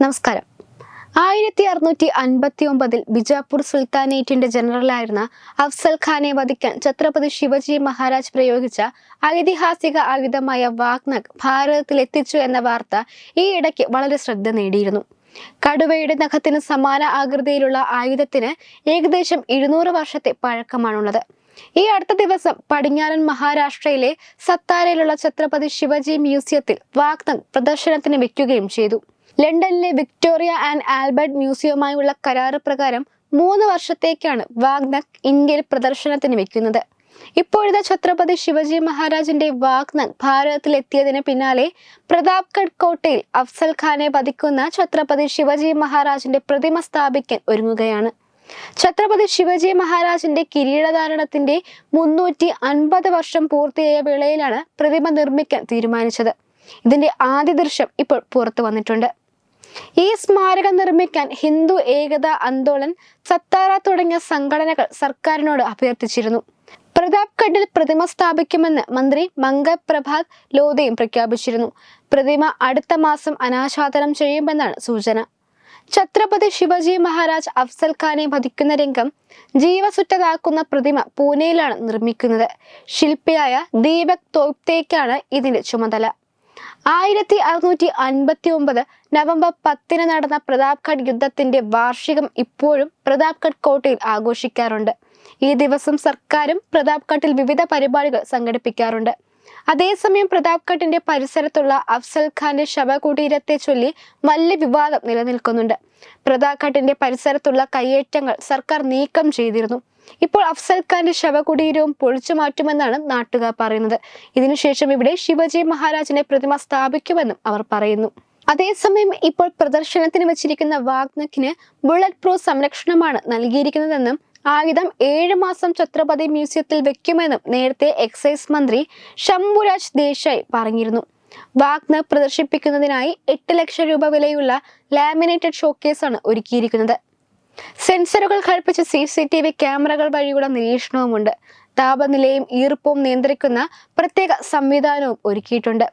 നമസ്കാരം. ആയിരത്തി അറുന്നൂറ്റി അൻപത്തി ഒമ്പതിൽ ബിജാപൂർ സുൽത്താനേറ്റിന്റെ ജനറലായിരുന്ന അഫ്സൽ ഖാനെ വധിക്കാൻ ഛത്രപതി ശിവജി മഹാരാജ് പ്രയോഗിച്ച ഐതിഹാസിക ആയുധമായ വാഗ്നക് ഭാരതത്തിൽ എത്തിച്ചു എന്ന വാർത്ത ഈ ഇടയ്ക്ക് വളരെ ശ്രദ്ധ നേടിയിരുന്നു. കടുവയുടെ നഖത്തിന് സമാന ആകൃതിയിലുള്ള ആയുധത്തിന് ഏകദേശം ഇരുന്നൂറ് വർഷത്തെ പഴക്കമാണുള്ളത്. ഈ അടുത്ത ദിവസം പടിഞ്ഞാറൻ മഹാരാഷ്ട്രയിലെ സത്താരയിലുള്ള ഛത്രപതി ശിവജി മ്യൂസിയത്തിൽ വാഗ്നക് പ്രദർശനത്തിന് വെക്കുകയും ചെയ്തു. ലണ്ടനിലെ വിക്ടോറിയ ആൻഡ് ആൽബർട്ട് മ്യൂസിയവുമായുള്ള കരാറ് പ്രകാരം മൂന്ന് വർഷത്തേക്കാണ് വാഗ്നക് ഇന്ത്യയിൽ പ്രദർശനത്തിന് വെക്കുന്നത്. ഇപ്പോഴത്തെ ഛത്രപതി ശിവജി മഹാരാജിന്റെ വാഗ്നക് ഭാരതത്തിൽ എത്തിയതിന് പിന്നാലെ പ്രതാപ്ഗഡ് കോട്ടയിൽ അഫ്സൽ ഖാനെ വധിക്കുന്ന ഛത്രപതി ശിവജി മഹാരാജിന്റെ പ്രതിമ സ്ഥാപിക്കാൻ ഒരുങ്ങുകയാണ്. ഛത്രപതി ശിവജി മഹാരാജിന്റെ കിരീടധാരണത്തിന്റെ മുന്നൂറ്റി അൻപത് വർഷം പൂർത്തിയായ വേളയിലാണ് പ്രതിമ നിർമ്മിക്കാൻ തീരുമാനിച്ചത്. ഇതിന്റെ ആദ്യ ദൃശ്യം ഇപ്പോൾ പുറത്തു വന്നിട്ടുണ്ട്. ഈ സ്മാരകം നിർമ്മിക്കാൻ ഹിന്ദു ഏകതാ ആന്തോളൻ സത്താറ തുടങ്ങിയ സംഘടനകൾ സർക്കാരിനോട് അഭ്യർത്ഥിച്ചിരുന്നു. പ്രതാപ്ഗഡിൽ പ്രതിമ സ്ഥാപിക്കുമെന്ന് മന്ത്രി മംഗ പ്രഭാത് ലോധയും പ്രഖ്യാപിച്ചിരുന്നു. പ്രതിമ അടുത്ത മാസം അനാച്ഛാദനം ചെയ്യുമെന്നാണ് സൂചന. ഛത്രപതി ശിവജി മഹാരാജ് അഫ്സൽ ഖാനെ വധിക്കുന്ന രംഗം ജീവസുറ്റതാക്കുന്ന പ്രതിമ പൂനെയിലാണ് നിർമ്മിക്കുന്നത്. ശില്പിയായ ദീപക് തോപ്തേക്കാണ് ഇതിന്റെ ചുമതല. ആയിരത്തി അറുന്നൂറ്റി അൻപത്തി ഒമ്പത് നവംബർ പത്തിന് നടന്ന പ്രതാപ്ഗഡ് യുദ്ധത്തിന്റെ വാർഷികം ഇപ്പോഴും പ്രതാപ്ഗഡ് കോട്ടയിൽ ആഘോഷിക്കാറുണ്ട്. ഈ ദിവസം സർക്കാരും പ്രതാപ്ഘട്ടിൽ വിവിധ പരിപാടികൾ സംഘടിപ്പിക്കാറുണ്ട്. അതേസമയം പ്രതാപ്ഘട്ടിന്റെ പരിസരത്തുള്ള അഫ്സൽ ഖാന്റെ ശവകുടീരത്തെ ചൊല്ലി വലിയ വിവാദം നിലനിൽക്കുന്നുണ്ട്. പ്രതാപ്ഘട്ടിന്റെ പരിസരത്തുള്ള കയ്യേറ്റങ്ങൾ സർക്കാർ നീക്കം ചെയ്തിരുന്നു. ഇപ്പോൾ അഫ്സൽ ഖാന്റെ ശവകുടീരവും പൊളിച്ചു മാറ്റുമെന്നാണ് നാട്ടുകാർ പറയുന്നത്. ഇതിനുശേഷം ഇവിടെ ശിവജി മഹാരാജിന്റെ പ്രതിമ സ്ഥാപിക്കുമെന്നും അവർ പറയുന്നു. അതേസമയം ഇപ്പോൾ പ്രദർശനത്തിന് വെച്ചിരിക്കുന്ന വാഗ്നക്കിന് ബുള്ളറ്റ് പ്രൂഫ് സംരക്ഷണമാണ് നൽകിയിരിക്കുന്നതെന്നും ആയുധം ഏഴ് മാസം ഛത്രപതി മ്യൂസിയത്തിൽ വെക്കുമെന്നും നേരത്തെ എക്സൈസ് മന്ത്രി ശംഭുരാജ് ദേശായി പറഞ്ഞിരുന്നു. വാഗ്ന പ്രദർശിപ്പിക്കുന്നതിനായി എട്ട് ലക്ഷം രൂപ വിലയുള്ള ലാമിനേറ്റഡ് ഷോക്കേസാണ് ഒരുക്കിയിരിക്കുന്നത്. സെൻസറുകൾ ഘടിപ്പിച്ച സി സി ടി വി ക്യാമറകൾ വഴിയുള്ള നിരീക്ഷണവുമുണ്ട്. താപനിലയും ഈർപ്പവും നിയന്ത്രിക്കുന്ന പ്രത്യേക സംവിധാനവും ഒരുക്കിയിട്ടുണ്ട്.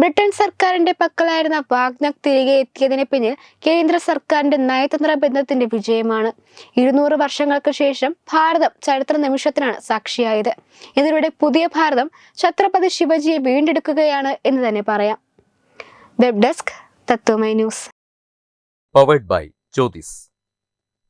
ബ്രിട്ടൻ സർക്കാരിന്റെ പക്കലായിരുന്ന വാഗ്നക് തിരികെ എത്തിയതിന് പിന്നിൽ കേന്ദ്ര സർക്കാരിന്റെ നയതന്ത്ര ബന്ധത്തിന്റെ വിജയമാണ്. ഇരുന്നൂറ് വർഷങ്ങൾക്ക് ശേഷം ഭാരതം ചരിത്ര നിമിഷത്തിനാണ് സാക്ഷിയായത്. ഇതിലൂടെ പുതിയ ഭാരതം ഛത്രപതി ശിവജിയെ വീണ്ടെടുക്കുകയാണ് എന്ന് തന്നെ പറയാം. Web desk Tatwamayi news. Powered by Jyotis.